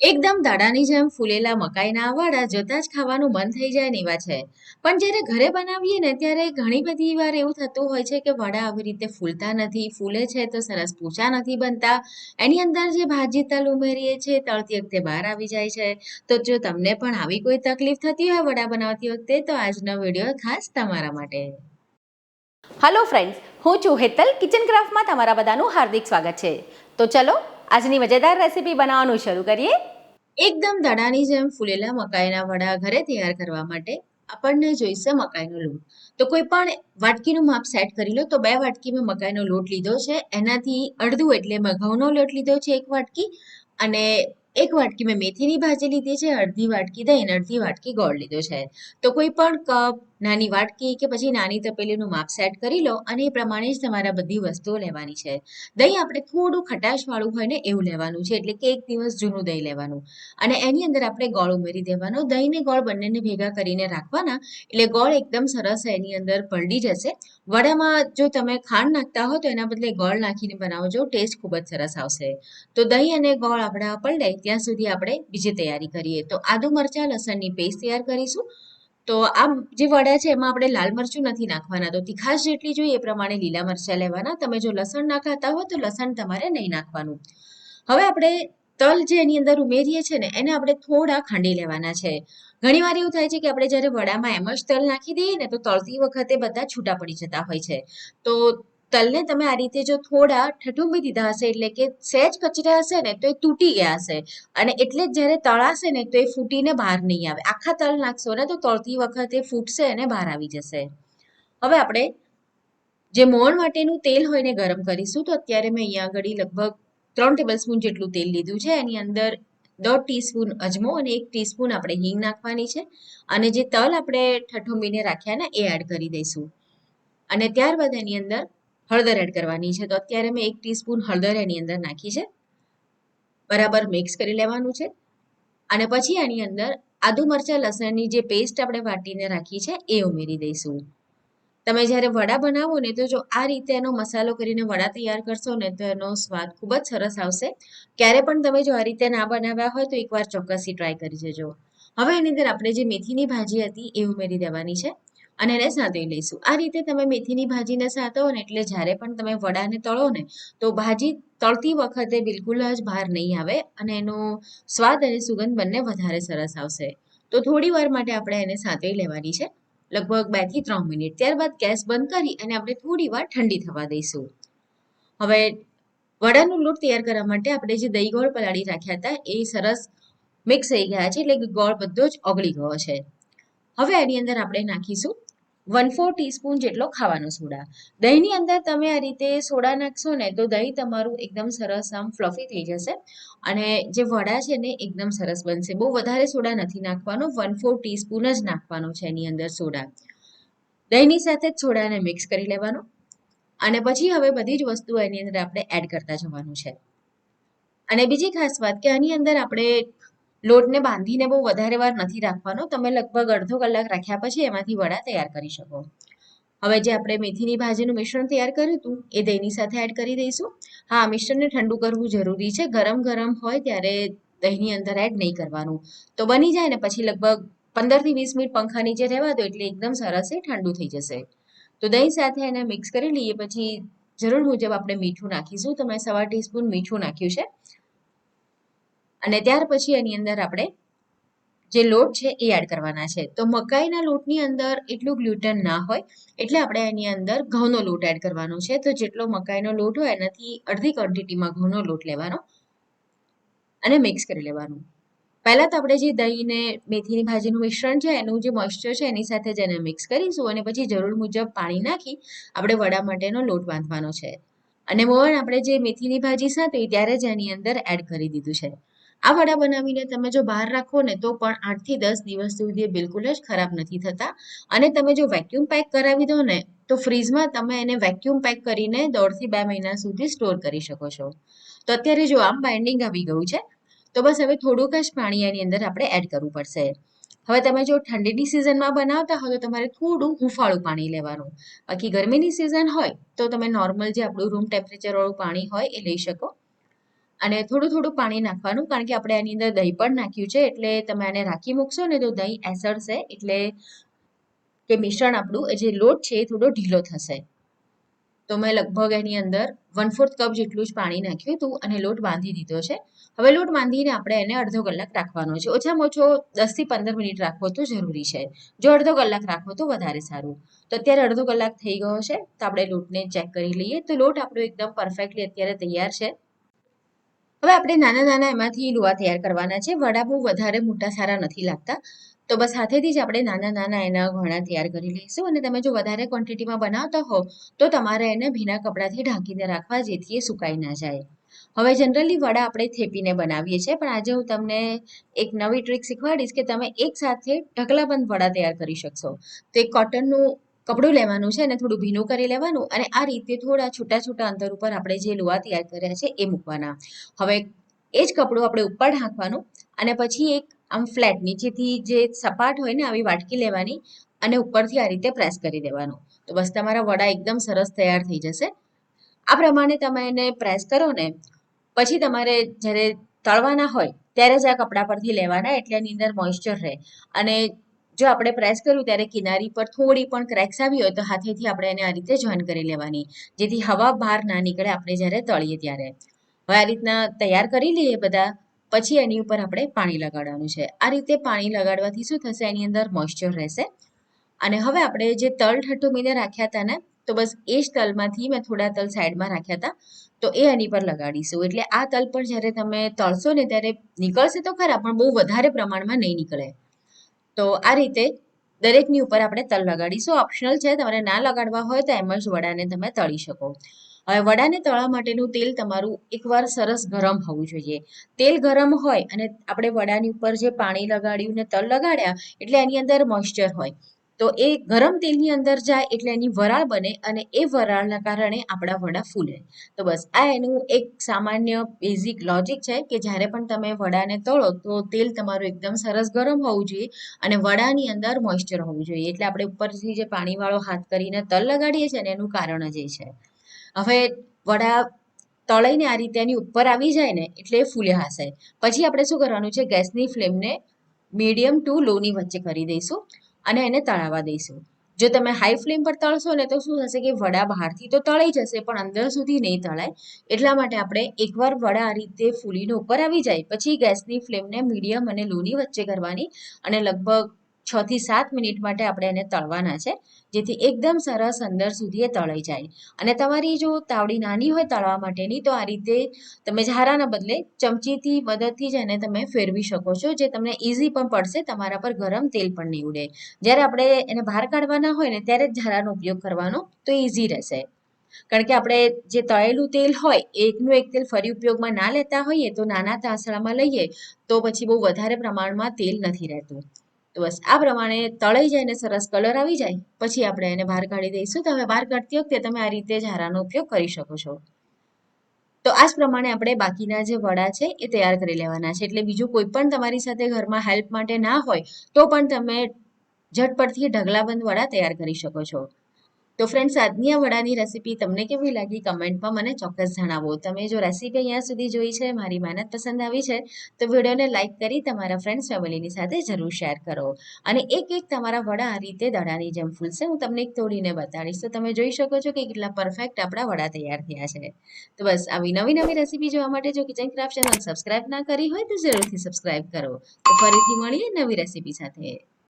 એકદમ દાડાની જેમ ફૂલેલા મકાઈના વડા જોતાં જ ખાવાનું મન થઈ જાય એવા છે. પણ જ્યારે ઘરે બનાવીએ ને ત્યારે ઘણી બધી વાર એવું થતું હોય છે કે વડા આવી રીતે ફૂલતા નથી, ફૂલે છે તો સરસ પૂચા નથી બનતા. એની અંદર જે ભાજી તલ ઉમેરીએ છીએ તળતી વખતે બહાર આવી જાય છે. તો જો તમને પણ આવી કોઈ તકલીફ થતી હોય વડા બનાવતી વખતે તો આજનો વીડિયો ખાસ તમારા માટે. હલો ફ્રેન્ડ્સ હું છું હેતલ કિચન ક્રાફ્ટમાં તમારા બધાનું હાર્દિક સ્વાગત છે. તો ચલો આજની મજેદાર રેસીપી બનાવવાનું શરૂ કરીએ. એકદમ દડાની જેમ ફૂલેલા મકાઈના વડા ઘરે તૈયાર કરવા માટે આપણને જોઈશે મકાઈનો લોટ. તો કોઈ પણ વાટકીનું માપ સેટ કરી લો, તો બે વાટકી મેં મકાઈનો લોટ લીધો છે. એનાથી અડધું એટલે મેં ઘઉંનો લોટ લીધો છે એક વાટકી અને એક વાટકી મેં મેથીની ભાજી લીધી છે, અડધી વાટકી દહીં અડધી વાટકી ગોળ લીધો છે. તો કોઈ પણ કપ નાની વાટકી કે પછી નાની તપેલીનું માપ સેટ કરી લો અને એ પ્રમાણે જ તમારા બધી વસ્તુઓ લેવાની છે. દહીં આપણે થોડું ખટાશવાળું હોય ને એવું લેવાનું છે, એટલે કે એક દિવસ જૂનું દહીં લેવાનું. અને એની અંદર આપણે ગોળ ઉમેરી દેવાનો. દહીં ને ગોળ બંનેને ભેગા કરીને રાખવાના, એટલે ગોળ એકદમ સરસ એની અંદર પલડી જશે. વડામાં જો તમે ખાંડ નાખતા હો તો એના બદલે ગોળ નાખીને બનાવજો, ટેસ્ટ ખૂબ જ સરસ આવશે. તો દહીં અને ગોળ આપણા પલડાય ત્યાં સુધી આપણે બીજી તૈયારી કરીએ. તો આદુ મરચાં, લસણની પેસ્ટ તૈયાર કરીશું. તો આ જે વડા છે, એમાં આપણે લાલ મરચું નથી નાખવાના. તો તીખાશ જેટલી જોઈએ એ પ્રમાણે લીલા મરચાં લેવાના. તમે જો લસણ ના ખાતા હો, તો લસણ તમારે નહીં નાખવાનું. હવે આપણે તલ જે એની અંદર ઉમેરીએ છીએ ને, એને આપણે થોડા ખાંડી લેવાના છે. ઘણી વાર એવું થાય છે કે આપણે જ્યારે વડામાં એમ જ તલ નાખી દઈએ ને, તો તળતી વખતે બધા છૂટા પડી જતા હોય છે. તો તલને તમે આ રીતે જો થોડા ઠઠુંબી દીધા હશે, એટલે કે સહેજ કચરા હશે ને, તો એ તૂટી ગયા હશે. અને એટલે જ જ્યારે તળાશે ને, તો એ ફૂટીને બહાર નહીં આવે. આખા તલ નાખશો ને, તો તળતી વખતે ફૂટશે અને બહાર આવી જશે. હવે આપણે જે મોણ માટેનું તેલ હોય ને, ગરમ કરીશું, તો અત્યારે મેં અહીંયા આગળ લગભગ ત્રણ ટેબલ સ્પૂન જેટલું તેલ લીધું છે. એની અંદર દોઢ ટીસ્પૂન અજમો અને એક ટીસ્પૂન આપણે હિંગ નાખવાની છે. અને જે તલ આપણે ઠઠુંબીને રાખ્યા ને, એ એડ કરી દઈશું. અને ત્યારબાદ એની અંદર હળદર એડ કરવાની છે. તો અત્યારે મેં એક ટીસ્પૂન હળદર એની અંદર નાખી છે. બરાબર મિક્સ કરી લેવાનું છે. અને પછી આની અંદર આદુ મરચાં, લસણની જે પેસ્ટ આપણે વાટીને રાખી છે, એ ઉમેરી દઈશું. તમે જ્યારે વડા બનાવો ને, તો જો આ રીતે એનો મસાલો કરીને વડા તૈયાર કરશો ને, તો એનો સ્વાદ ખૂબ જ સરસ આવશે. ક્યારે પણ તમે જો આ રીતે ના બનાવ્યા હોય, તો એકવાર ચોક્કસથી ટ્રાય કરી જજો. હવે એની અંદર આપણે જે મેથીની ભાજી હતી, એ ઉમેરી દેવાની છે. અને એને સાંતળી લઈશું. આ રીતે તમે મેથીની ભાજીને સાંતળો ને એટલે જ્યારે પણ તમે વડાને તળો ને, તો ભાજી તળતી વખતે બિલકુલ જ બહાર નહીં આવે અને એનો સ્વાદ અને સુગંધ બંને વધારે સરસ આવશે. તો થોડી વાર માટે આપણે એને સાંતળી લેવાની છે, લગભગ બેથી ત્રણ મિનિટ. ત્યારબાદ ગેસ બંધ કરી અને આપણે થોડી વાર ઠંડી થવા દઈશું. હવે વડાનું લોટ તૈયાર કરવા માટે આપણે જે દહીં ગોળ પલાળી રાખ્યા હતા, એ સરસ મિક્સ થઈ ગયા છે, એટલે ગોળ બધો જ ઓગળી ગયો છે. હવે એની અંદર આપણે નાખીશું વન ફોર ટીસ્પૂન જેટલો ખાવાનો સોડા. દહીંની અંદર તમે આ રીતે સોડા નાખશો ને તો દહીં તમારું એકદમ સરસ આમ ફ્લફી થઈ જશે અને જે વડા છે ને એકદમ સરસ બનશે. બહુ વધારે સોડા નથી નાખવાનો, વન ફોર ટીસ્પૂન જ નાખવાનો છે એની અંદર સોડા. દહીંની સાથે જ સોડાને મિક્સ કરી લેવાનો અને પછી હવે બધી જ વસ્તુઓ એની અંદર આપણે એડ કરતા જવાનું છે. અને બીજી ખાસ વાત કે આની અંદર આપણે લોટને બાંધીને બહુ વધારે વાર નથી રાખવાનો. તમે લગભગ અડધો કલાક રાખ્યા પછી એમાંથી વડા તૈયાર કરી શકો. હવે જે આપણે મેથીની ભાજીનું મિશ્રણ તૈયાર કર્યું હતું, એ દહીંની સાથે એડ કરી દઈશું. હા મિશ્રણને ઠંડુ કરવું જરૂરી છે. ગરમ ગરમ હોય ત્યારે દહીંની અંદર એડ નહીં કરવાનું. તો બની જાય ને પછી લગભગ પંદરથી વીસ મિનિટ પંખા નીચે રહેવા દો એટલે એકદમ સરસ એ ઠંડુ થઈ જશે. તો દહીં સાથે એને મિક્સ કરી લઈએ. પછી જરૂર મુજબ આપણે મીઠું નાખીશું. તો મેં સવા ટીસ્પૂન મીઠું નાખ્યું છે. અને ત્યાર પછી એની અંદર આપણે જે લોટ છે એ એડ કરવાના છે. તો મકાઈના લોટની અંદર એટલું ગ્લુટન ના હોય, એટલે આપણે એની અંદર ઘઉંનો લોટ એડ કરવાનો છે. તો જેટલો મકાઈનો લોટ હોય એનાથી અડધી ક્વોન્ટિટીમાં ઘઉંનો લોટ લેવાનો અને મિક્સ કરી લેવાનું. પહેલાં તો આપણે જે દહીં ને મેથીની ભાજીનું મિશ્રણ છે, એનું જે મોઇશ્ચર છે, એની સાથે જ એને મિક્સ કરીશું અને પછી જરૂર મુજબ પાણી નાખી આપણે વડા માટેનો લોટ બાંધવાનો છે. અને મોહન, આપણે જે મેથીની ભાજી સાથે ત્યારે જ એની અંદર એડ કરી દીધું છે. આ વડા બનાવીને તમે જો બહાર રાખો ને તો પણ આઠથી દસ દિવસ સુધી બિલકુલ જ ખરાબ નથી થતા. અને તમે જો વેક્યુમ પેક કરાવી દો ને, તો ફ્રીઝમાં તમે એને વેક્યુમ પેક કરીને દોઢથી બે મહિના સુધી સ્ટોર કરી શકો છો. તો અત્યારે જો આમ બાઇન્ડિંગ આવી ગયું છે, તો બસ હવે થોડુંક જ પાણી એની અંદર આપણે એડ કરવું પડશે. હવે તમે જો ઠંડીની સિઝનમાં બનાવતા હોય તો તમારે થોડું હુંફાળું પાણી લેવાનું. બાકી ગરમીની સિઝન હોય તો તમે નોર્મલ જે આપણું રૂમ ટેમ્પરેચરવાળું પાણી હોય એ લઈ શકો. અને થોડું થોડું પાણી નાખવાનું, કારણ કે આપણે આની અંદર દહીં પણ નાખ્યું છે, એટલે તમે આને રાખી મૂકશો ને તો દહીં એસરશે, એટલે કે મિશ્રણ આપણું, એ જે લોટ છે એ થોડો ઢીલો થશે. તો મેં લગભગ એની અંદર વન ફોર્થ કપ જેટલું જ પાણી નાખ્યું હતું અને લોટ બાંધી દીધો છે. હવે લોટ બાંધીને આપણે એને અડધો કલાક રાખવાનો છે. ઓછામાં ઓછો દસથી પંદર મિનિટ રાખવો તો જરૂરી છે. જો અડધો કલાક રાખવો તો વધારે સારું. તો અત્યારે અડધો કલાક થઈ ગયો છે, તો આપણે લોટને ચેક કરી લઈએ. તો લોટ આપણો એકદમ પરફેક્ટલી અત્યારે તૈયાર છે. હવે આપણે નાના નાના એમાંથી લુવા તૈયાર કરવાના છે. વડા બહુ વધારે મોટા સારા નથી લાગતા. તો બસ હાથેથી જ આપણે નાના નાના એના ઘણા તૈયાર કરી લઈશું અને તમે જો વધારે ક્વોન્ટિટીમાં બનાવતા હો, તો તમારે એને ભીના કપડાથી ઢાંકીને રાખવા જેથી એ સુકાઈ ના જાય. હવે જનરલી વડા આપણે થેપીને બનાવીએ છીએ. પણ આજે હું તમને એક નવી ટ્રીક શીખવાડીશ કે તમે એક સાથે ઢગલાબંધ વડા તૈયાર કરી શકશો. તો કોટનનું કપડું લેવાનું છે અને થોડું ભીનું કરી લેવાનું અને આ રીતે થોડા છૂટા છૂટા અંતર ઉપર આપણે જે લોહા તૈયાર કર્યા છે એ મૂકવાના. હવે એ જ કપડું આપણે ઉપર ઢાંકવાનું અને પછી એક આમ ફ્લેટ નીચેથી જે સપાટ હોય ને આવી વાટકી લેવાની અને ઉપરથી આ રીતે પ્રેસ કરી દેવાનું. તો બસ તમારા વડા એકદમ સરસ તૈયાર થઈ જશે. આ પ્રમાણે તમે એને પ્રેસ કરો ને, પછી તમારે જ્યારે તળવાના હોય ત્યારે જ આ કપડા પરથી લેવાના એટલે એની અંદર મોઇશ્ચર રહે. અને જો આપણે પ્રેસ કર્યું ત્યારે કિનારી પર થોડી પણ ક્રેક્સ આવી હોય તો હાથેથી આપણે એને આ રીતે જોઈન કરી લેવાની. જેથી હવા બહાર ના નીકળે આપણે જ્યારે તળીએ ત્યારે. હવે આ રીતના તૈયાર કરી લઈએ બધા. પછી એની ઉપર આપણે પાણી લગાડવાનું છે. આ રીતે પાણી લગાડવાથી શું થશે? એની અંદર મોઇશ્ચર રહેશે. અને હવે આપણે જે તલ ઠઠુમીને રાખ્યા હતા ને, તો બસ એ જ તલમાંથી મેં થોડા તલ સાઈડમાં રાખ્યા હતા. તો એ એની પર લગાડીશું. એટલે આ તલ પણ જ્યારે તમે તળશો ને ત્યારે નીકળશે તો ખરા, પણ બહુ વધારે પ્રમાણમાં નહીં નીકળે. તો આ રીતે દરેકની ઉપર આપણે તલ લગાડીશું ઓપ્શનલ છે, તમારે ના લગાડવા હોય તો એમ જ વડાને તમે તળી શકો. હવે વડાને તળવા માટેનું તેલ તમારું એકવાર સરસ ગરમ હોવું જોઈએ. તેલ ગરમ હોય અને આપણે વડાની ઉપર જે પાણી લગાડ્યું ને તલ લગાડ્યા, એટલે એની અંદર મોઇશ્ચર હોય. તો એ ગરમ તેલની અંદર જાય એટલે એની વરાળ બને અને એ વરાળના કારણે આપણા વડા ફૂલે. તો બસ, આ એનું એક સામાન્ય બેઝિક લોજિક છે કે જ્યારે પણ તમે વડાને તળો તો તેલ તમારું એકદમ સરસ ગરમ હોવું જોઈએ અને વડાની અંદર મોઇશ્ચર હોવું જોઈએ. એટલે આપણે ઉપરથી જે પાણીવાળો હાથ કરીને તલ લગાડીએ છીએ ને એનું કારણ જ એ છે. હવે વડા તળાઈને આ રીતે એની ઉપર આવી જાય ને એટલે એ ફૂલ્યા હશે પછી આપણે શું કરવાનું છે, ગેસની ફ્લેમને મીડિયમ ટુ લોની વચ્ચે કરી દઈશું. અને એને તળાવવા દઈશું. જો તમે હાઈ ફ્લેમ પર તળશો ને તો શું થશે કે વડા બહારથી તો તળાઈ જશે, પણ અંદર સુધી નહીં તળાય. એટલા માટે આપણે એકવાર વડા આ રીતે ફૂલીને ઉપર આવી જાય. પછી ગેસની ફ્લેમને મીડિયમ અને લોની વચ્ચે કરવાની અને લગભગ છ થી સાત મિનિટ માટે આપણે એને તળવાના છે, જેથી એકદમ સરસ અંદર સુધી એ તળાઈ જાય. અને તમારી જો તાવડી નાની હોય તળવા માટેની, તો આ રીતે તમે ઝારાના બદલે ચમચીથી, મદદથી જ એને તમે ફેરવી શકો છો, જે તમને ઇઝી પણ પડશે, તમારા પર ગરમ તેલ પણ નહીં ઉડે. જ્યારે આપણે એને બહાર કાઢવાના હોય ને, ત્યારે જ ઝારાનો ઉપયોગ કરવાનો તો ઇઝી રહેશે. કારણ કે આપણે જે તળેલું તેલ હોય, એકનું એક તેલ ફરી ઉપયોગમાં ના લેતા હોઈએ, તો નાના તાસળામાં લઈએ, તો પછી બહુ વધારે પ્રમાણમાં તેલ નથી રહેતું. તો બસ આ પ્રમાણે તળાઈ જાય ને સરસ કલર આવી જાય, પછી આપણે એને બહાર કાઢી દઈશું. તો હવે બહાર કાઢતી વખતે તમે આ રીતે જ હારાનો ઉપયોગ કરી શકો છો. તો આ જ પ્રમાણે આપણે બાકીના જે વડા છે એ તૈયાર કરી લેવાના છે. એટલે બીજું કોઈ પણ તમારી સાથે ઘરમાં હેલ્પ માટે ના હોય, તો પણ તમે ઝટપટથી ઢગલાબંધ વડા તૈયાર કરી શકો છો. તો ફ્રેન્ડ્સ આજની આ વડાની રેસીપી તમને કેવી લાગી? કમેન્ટમાં મને ચોક્કસ જણાવો. તમે જો રેસીપી અહીંયા સુધી જોઈ છે, મારી મહેનત પસંદ આવી છે, તો વિડીયોને લાઇક કરી તમારા ફ્રેન્ડ્સ ફેમિલીની સાથે જરૂર શેર કરો. અને એક એક તમારા વડા આ રીતે દડાની જેમ ફૂલશે. હું તમને એક તોડીને બતાડીશ. તો તમે જોઈ શકો છો કે કેટલા પરફેક્ટ આપણા વડા તૈયાર થયા છે. તો બસ, આવી નવી નવી રેસીપી જોવા માટે જો કિચન ક્રાફ્ટ ચેનલ સબસ્ક્રાઇબ ના કરી હોય તો જરૂરથી સબસ્ક્રાઇબ કરો. તો ફરીથી મળીએ નવી રેસીપી સાથે.